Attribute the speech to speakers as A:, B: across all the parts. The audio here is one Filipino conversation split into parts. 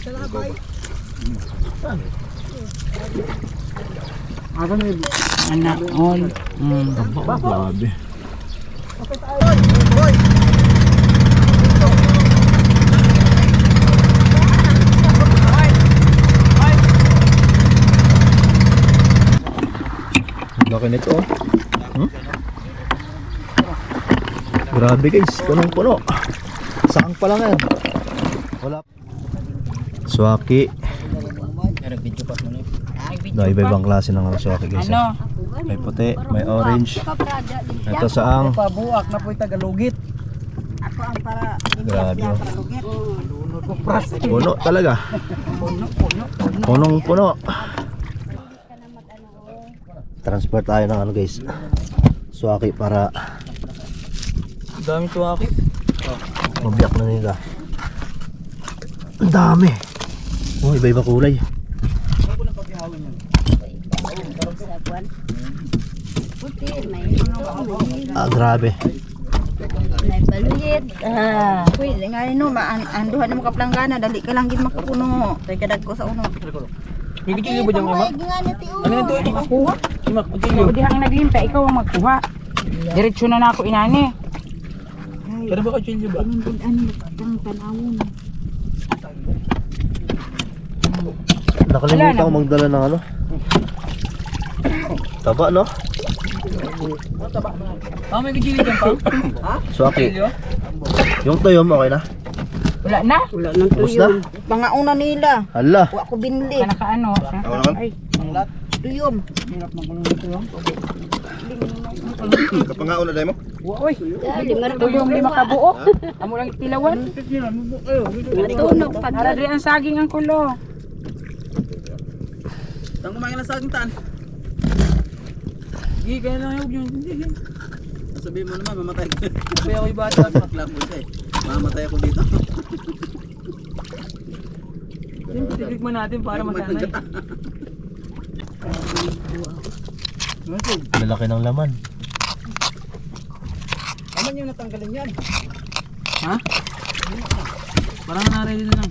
A: Anak all. Mm.
B: Grabe. Laki nito oh. Hmm? Grabe guys, punong puno. Saan pa lang yan? Wala.
A: Pa na.
B: No, iba-ibang klase ng swaki guys.
A: Ano?
B: oh. May puti, may orange. Ito saang.
A: Pabuak na po'y tagalugit.
C: Ako ang para
B: Grabe oh.
C: lugit.
B: Puno talaga. Punong puno. Transfer tayo ng ano guys. Swaki para
A: Dami tuwaki.
B: mabiyak na nila. Ang dami. Oh, iba-iba kulay.
C: Ito,
B: Ah, grabe.
C: may baluyit. Ah. Kuy, nga no, maan anduhan mo kaplanggana, dali ka lang gid makapuno. Tay kadag ko sa uno.
A: Hindi kilo ba
C: na ti
A: Ano na to? Ikakuha? Mak, magkilo.
D: Hindi ang naglimpa, ikaw ang magkuha. Diretso na na ako inani.
A: Pero ba kachilyo ba?
C: Ano ano kang tanawon.
B: Nakalimutan ko magdala ng ano. Taba no?
A: Ah, may kachilyo dyan pa?
B: Swaki.
A: Kachilyo?
B: Yung tuyom okay na?
D: Wala na.
C: Wala nang
B: Ubus na?
C: Pangauna nila.
B: Hala.
C: Wa ko binli.
D: Kana ka ano. Ay,
C: Tuyom.
B: Kapangauna dahil mo?
D: uy. Ito yung lima kabuo. Amo lang tilawan.
C: Natunog pa.
D: Para di ang saging ang kulo.
A: Saan kumain na sa aking taan? Hindi, kaya lang yung yun. Hindi, hindi. Sabihin mo naman, mamatay ko. Sabi ako yung bata, maklak mo siya eh. Mamatay ako dito. Siyempre, titigman natin para masanay.
B: Lalaki ng laman.
A: Aman yung natanggalin yan. Ha? Parang na-ready na lang.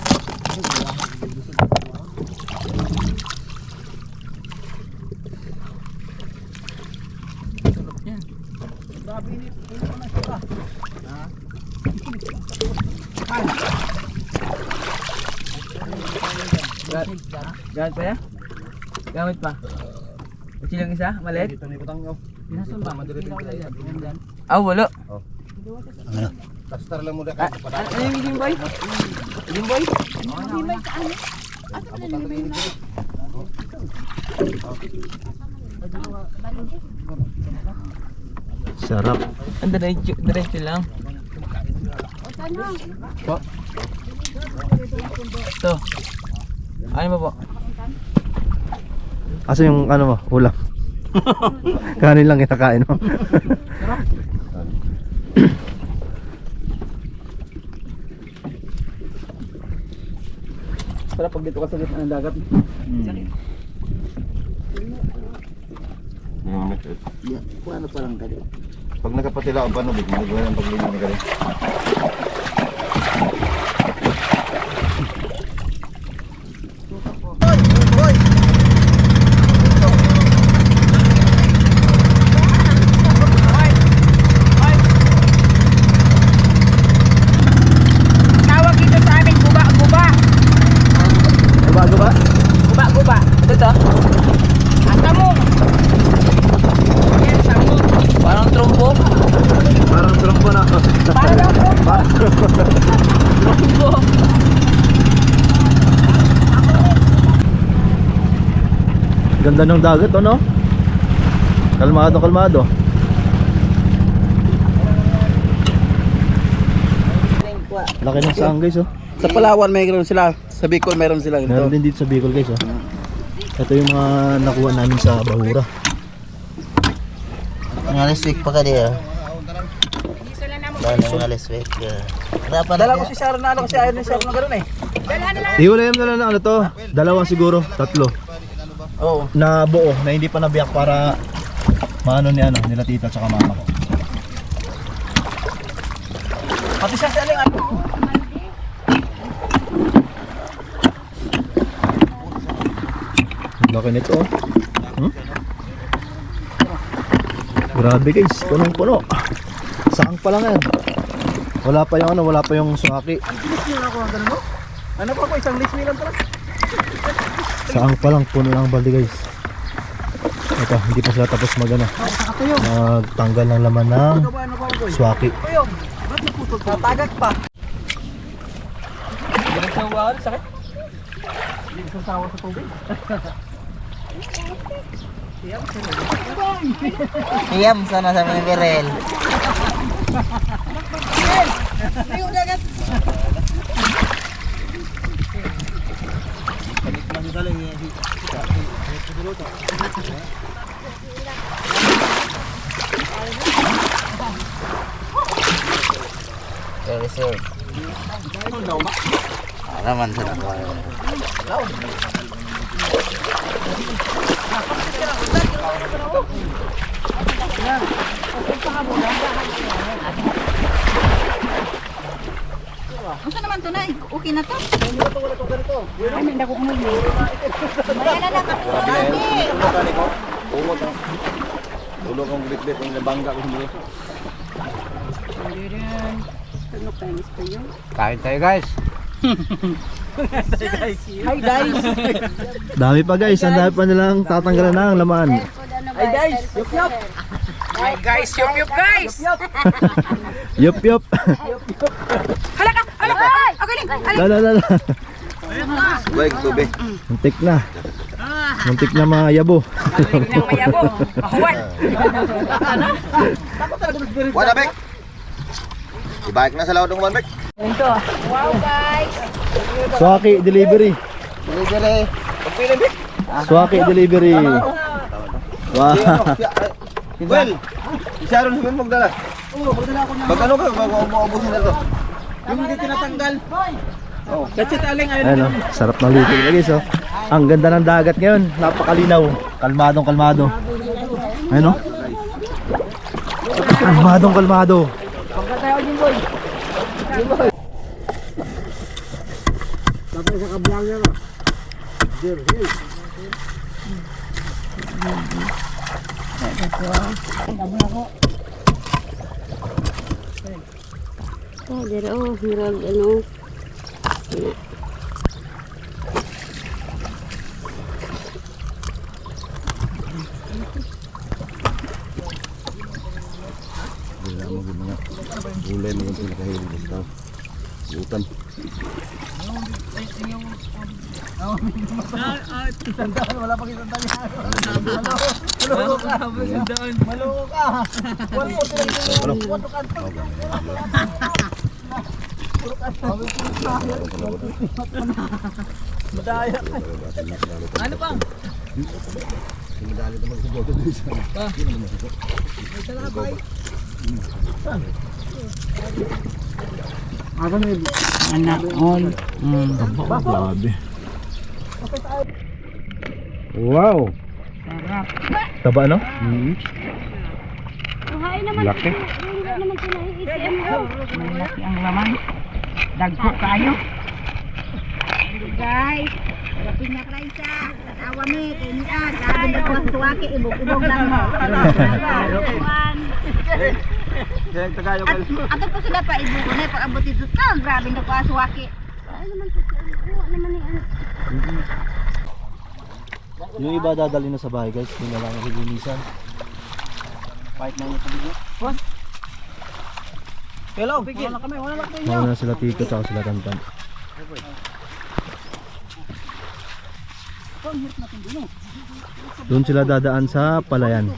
A: Gamit pa ya? Gamit pa. Kasi lang isa, maliit.
B: Dito na ikutang nyo.
A: Nasaan ba? Madali Ah, wala.
B: Ano?
E: Kastar lang mo na
A: Ah, ano ano yung Jim Boy? Jim Boy?
B: Sarap.
A: Ang diretso, diretso lang. Po. Ito. Ano ba po?
B: Asa yung ano mo? Ulam. Kanin lang kinakain mo.
A: Sarap pag dito ka sa gitna ng dagat.
E: Ano parang kali? Pag nakapatila ang panubig, nagawa ng paglima ni kali.
D: Tawag ito sa amin, guba-guba.
B: Bago ba?
D: Guba-guba.
A: Ito to.
D: Asa mo? Yan, samo.
A: Parang trompo.
B: Parang trompo na ako.
D: Para lang po.
A: Trompo.
B: Ganda ng dagat, ano? Kalmado, kalmado.
C: Kuha.
B: Laki ng saang guys oh.
A: Sa Palawan mayroon sila. Sa Bicol mayroon sila
B: Meron
A: ganito.
B: din dito sa Bicol guys oh. Ito yung mga nakuha namin sa Bahura.
F: Ngalis week pa ka diya. Dahil ngalis week. Dapat
A: Dala ko si Sharon na ano kasi ayaw ni Sharon na gano'n eh.
B: Iwala na lang ng ano to. Dalawa siguro, tatlo.
A: Oo.
B: Na buo, na hindi pa nabiyak para maano ni ano, nila tita tsaka mama ko.
A: Pati siya si Aling ano.
B: Laki nito oh. Hmm? Grabe guys, punong puno. Saang pa lang yan. Wala pa yung ano, wala pa yung suaki.
A: Ano pa ako isang list lang pala.
B: Saang pa lang, puno ng balde guys. Ito, hindi pa sila tapos mag ano, magtanggal ng laman ng
A: pa? Tatagak pa. Hindi sa uwahan, sakit. Hindi sa sawa sa tubig.
F: Iyam sana sa mga berel. Very soon. Ah, naman sa nakuha.
C: Ano naman to na? Okay na to?
D: Ay, may dako ko na yun.
C: Maya na lang ako lagi.
E: Umot ha. Tulo kong blit-blit ang nabangga ko mga.
D: Tulog tayo, Miss Payo.
F: Kain tayo guys.
A: Hi guys!
B: Dami pa guys, ang dami pa nilang tatanggalan ng laman.
A: Hi guys! Yup yup!
B: Yup yup.
C: Hala ka! Hala ka! Okay lang!
B: La la la la.
E: Baik, tubig.
B: Muntik na. Muntik na mga yabo.
D: Nang mayabo. Mahuwan.
E: Wala, Bek. Ibalik na sa laot ng one, Bek.
B: Suaki delivery.
E: Delivery. Pagpili, Bek.
B: Suaki delivery. Wow.
E: Well, si Sharon sabihin magdala.
A: Oo, magdala ako ng...
E: Pag ano ka, bago maubusin na to.
A: Yung hindi tinatanggal. Oo. Kasi Aling ayaw
B: Ayun oh, sarap ng na guys oh. Ang ganda ng dagat ngayon, napakalinaw. Kalmadong kalmado. Ayun oh. Kalmadong kalmado.
D: Oh, dere oh, murag ano.
E: Gulay mo yung pinakahilig gusto. Butan.
A: Wala pang isang dali. Maloko ka. Maloko ka. Wala mo silang Madaya. Ano pang?
D: Anak on. Mm.
B: Grabe. Wow. Taba no? Mm Laki.
D: Malaki ang laman. Dagko kayo.
C: Guys, Lapin na Raisa. Tatawa mi. Kaya ni ah. Grabe na ko ang suwaki. Ibog-ibog lang mo.
A: Kaya.
C: Ato po sila pa ibog na. Pag abot dito ka. Grabe na ko ang suwaki.
B: Yung iba dadali na sa bahay guys, hindi na lang nilinisan.
A: Fight na yung pagiging. Hello, Pigil. Wala na kami, wala na kami.
B: Mauna na sila Tito at sila Tantan. Doon sila dadaan sa palayan.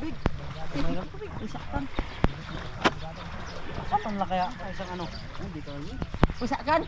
A: Ang laki isang ano. Hindi ka
C: Usakan.